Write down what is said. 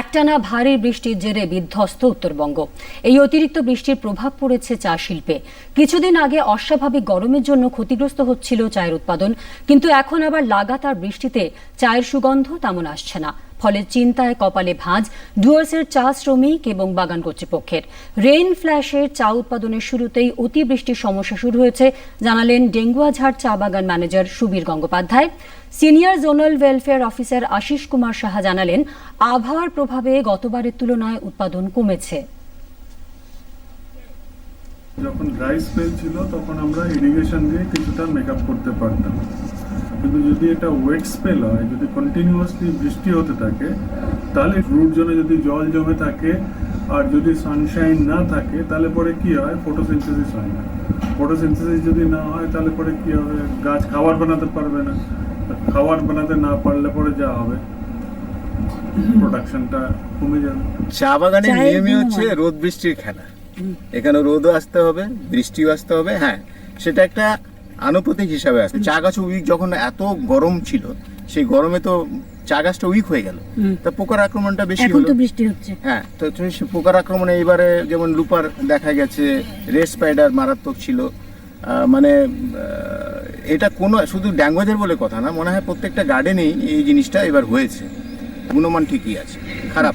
একটানা ভারী বৃষ্টির জেরে বিধ্বস্ত উত্তরবঙ্গ। এই অতিরিক্ত বৃষ্টির প্রভাব পড়েছে চা শিল্পে। কিছুদিন আগে অস্বাভাবিক গরমের জন্য ক্ষতিগ্রস্ত হচ্ছিল চায়ের উৎপাদন, কিন্তু এখন আবার লাগাতার বৃষ্টিতে চায়ের সুগন্ধ তেমন আসছে না। ফলে চিন্তায় কপালে ভাঁজ, ডুয়ার্সের চা শ্রমিক এবং বাগান কর্তৃপক্ষের। রেইন ফ্ল্যাশের চা উৎপাদনের শুরুতেই অতিবৃষ্টির সমস্যা শুরু হয়েছে, জানালেন ডেঙ্গুয়াঝাড় চা বাগান manager Subir Gangopadhyay. Senior zonal welfare officer Ashis Kumar Saha জানালেন, আবহাওয়ার প্রভাবে গতবারের তুলনায় উৎপাদন কমেছে। যখন ড্রাই স্পেল ছিল, তখন আমরা ইরিগেশন দিয়ে কিছুটা মেকআপ করতে পারতাম। কিন্তু যদি এটা ওয়েট স্পেল হয় যদি কন্টিনিউয়াসলি বৃষ্টি হতে থাকে তাহলে রুট জোনে যদি জল জমে থাকে আর যদি সানশাইন না থাকে তাহলে পরে কি হয়? ফটোসিনথেসিস হয় না। ফটোসিনথেসিস যদি না হয় তাহলে পরে কি হবে? গাছ খাবার বানাতে পারবে না। খাবার বানাতে না পারলে পরে যা হবে? প্রোডাকশনটা কমে যাবে। চা বাগানের নিয়মই হচ্ছে রোদ বৃষ্টির খেলা। এখানে রোদও আসতে হবে বৃষ্টিও আসতে হবে হ্যাঁ। সেটা একটা আনুপাতিক হিসাবে আসে চা গাছ উইক যখন এত গরম ছিল সেই গরমে তো চা গাছটা উইক হয়ে গেল। তা পোকার আক্রমণটা বেশি হলো তো বৃষ্টি হচ্ছে। হ্যাঁ তো পোকার আক্রমণে এবারে যেমন লুপার দেখা গেছে রেড স্পাইডার মারাত্মক ছিল। মানে এটা কোনো শুধু ড্যাঙ্গোজের বলে কথা না মনে হয় প্রত্যেকটা গার্ডেনেই এই জিনিসটা এবার হয়েছে। গুণমান ঠিকই আছে খারাপ।